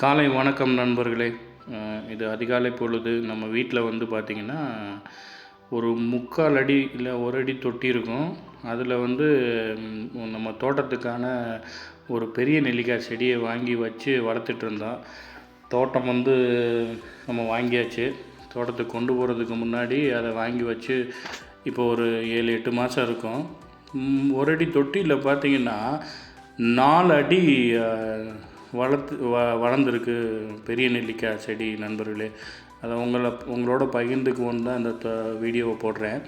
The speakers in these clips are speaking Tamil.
காலை வணக்கம் நண்பர்களே. இது அதிகாலை பொழுது நம்ம வீட்டில் வந்து பார்த்திங்கன்னா ஒரு முக்கால் அடி இல்லை ஒரு அடி தொட்டி இருக்கும். அதில் வந்து நம்ம தோட்டத்துக்கான ஒரு பெரிய நெல்லிக்காய் செடியை வாங்கி வச்சு வளர்த்துட்டு இருந்தோம். தோட்டம் வந்து நம்ம வாங்கியாச்சு. தோட்டத்துக்கு கொண்டு போகிறதுக்கு முன்னாடி அதை வாங்கி வச்சு இப்போ ஒரு ஏழு எட்டு மாதம் இருக்கும். ஒரு அடி தொட்டியில் பார்த்திங்கன்னா நாலு அடி வளர்த்து வ வளர்ந்துருக்கு. பெரிய நெல்லிக்காய் செடி நண்பர்களே அதை உங்களை உங்களோட பகிர்ந்துக்குவோன்னு தான் இந்த த- வீடியோவை போடுறேன்.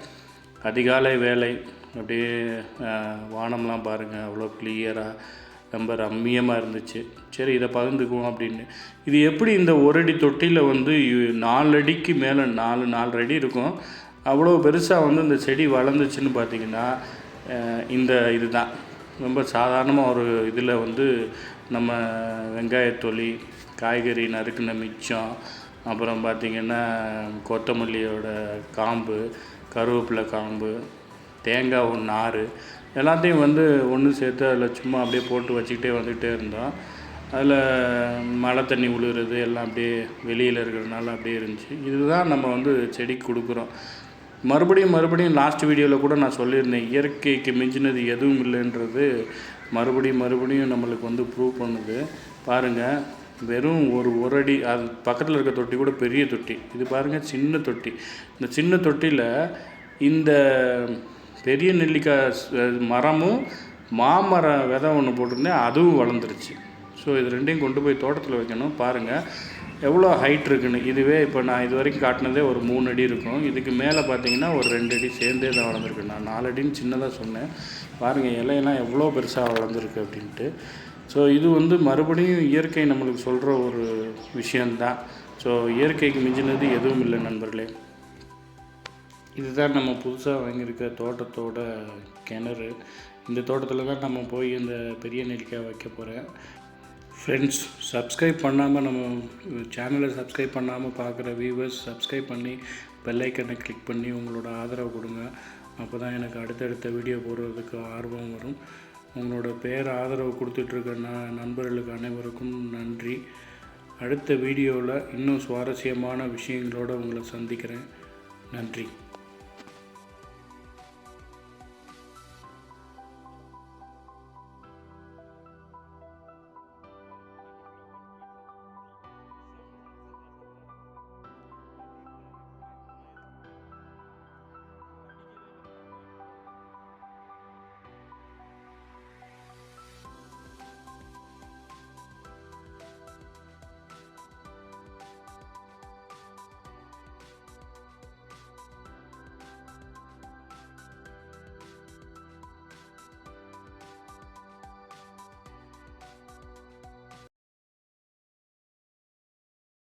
அதிகாலை வேலை அப்படியே வானம்லாம் பாருங்கள் அவ்வளோ கிளியராக ரொம்ப ரம்மியமாக இருந்துச்சு. சரி இதை பகிர்ந்துக்குவோம் அப்படின்னு. இது எப்படி இந்த ஒரு அடி தொட்டியில் வந்து நாலு அடிக்கு மேலே நாலு நாலு அடி இருக்கும். அவ்வளோ பெருசாக வந்து இந்த செடி வளர்ந்துச்சுன்னு பார்த்தீங்கன்னா இந்த இதுதான் ரொம்ப சாதாரணமாக ஒரு இதில் வந்து நம்ம வெங்காயத்தொலி காய்கறி நறுக்கின மிச்சம் அப்புறம் பார்த்திங்கன்னா கொத்தமல்லியோட காம்பு கருவேப்பிலை காம்பு தேங்காய் ஒன்று நார் எல்லாத்தையும் வந்து ஒன்று சேர்த்து அதில் சும்மா அப்படியே போட்டு வச்சுக்கிட்டே வந்துக்கிட்டே இருந்தோம். அதில் மழை தண்ணி விழுகிறது எல்லாம் அப்படியே வெளியில் இருக்கிறதுனால அப்படியே இருந்துச்சு. இதுதான் நம்ம வந்து செடிக்கு கொடுக்குறோம். மறுபடியும் மறுபடியும் லாஸ்ட் வீடியோவில் கூட நான் சொல்லியிருந்தேன் இயற்கைக்கு மிஞ்சினது எதுவும் இல்லைன்றது மறுபடியும் மறுபடியும் நம்மளுக்கு வந்து ப்ரூவ் பண்ணுது. பாருங்கள் வெறும் ஒரு ஒரு அடி அது பக்கத்தில் இருக்க தொட்டி கூட பெரிய தொட்டி. இது பாருங்கள் சின்ன தொட்டி. இந்த சின்ன தொட்டியில் இந்த பெரிய நெல்லிக்காய் மரமும் மாமர விதை ஒன்று போட்டிருந்தேன் அதுவும் வளர்ந்துருச்சு. ஸோ இது ரெண்டையும் கொண்டு போய் தோட்டத்தில் வைக்கணும். பாருங்கள் எவ்வளோ ஹைட் இருக்குன்னு? இதுவே இப்போ நான் இது வரைக்கும் காட்டினதே ஒரு மூணு அடி இருக்கும். இதுக்கு மேலே பார்த்தீங்கன்னா ஒரு ரெண்டு அடி சேர்ந்தே தான் வளர்ந்துருக்கு. நான் நாலு அடின்னு சின்னதாக சொன்னேன். பாருங்கள் இலையெல்லாம் எவ்வளோ பெருசாக வளர்ந்துருக்கு அப்படின்ட்டு. ஸோ இது வந்து மறுபடியும் இயற்கை நம்மளுக்கு சொல்கிற ஒரு விஷயந்தான் ஸோ இயற்கைக்கு மிஞ்சினது எதுவும் இல்லை நண்பர்களே. இதுதான் நம்ம புதுசாக வாங்கியிருக்க தோட்டத்தோட கிணறு. இந்த தோட்டத்தில் தான் நம்ம போய் இந்த பெரிய நெல்லிக்காய் வைக்க போகிறேன் ஃப்ரெண்ட்ஸ் சப்ஸ்கிரைப் பண்ணாமல் நம்ம சேனலை சப்ஸ்கிரைப் பண்ணாமல் பார்க்குற வியூவர்ஸ் சப்ஸ்கிரைப் பண்ணி பெல்லைக்கனை கிளிக் பண்ணி உங்களோட ஆதரவு கொடுங்க. அப்போ தான் எனக்கு அடுத்தடுத்த வீடியோ போடுறதுக்கு ஆர்வம் வரும். உங்களோட பேர் ஆதரவு கொடுத்துட்ருக்க ந நண்பர்களுக்கு அனைவருக்கும் நன்றி. அடுத்த வீடியோவில் இன்னும் சுவாரஸ்யமான விஷயங்களோடு உங்களை சந்திக்கிறேன். நன்றி.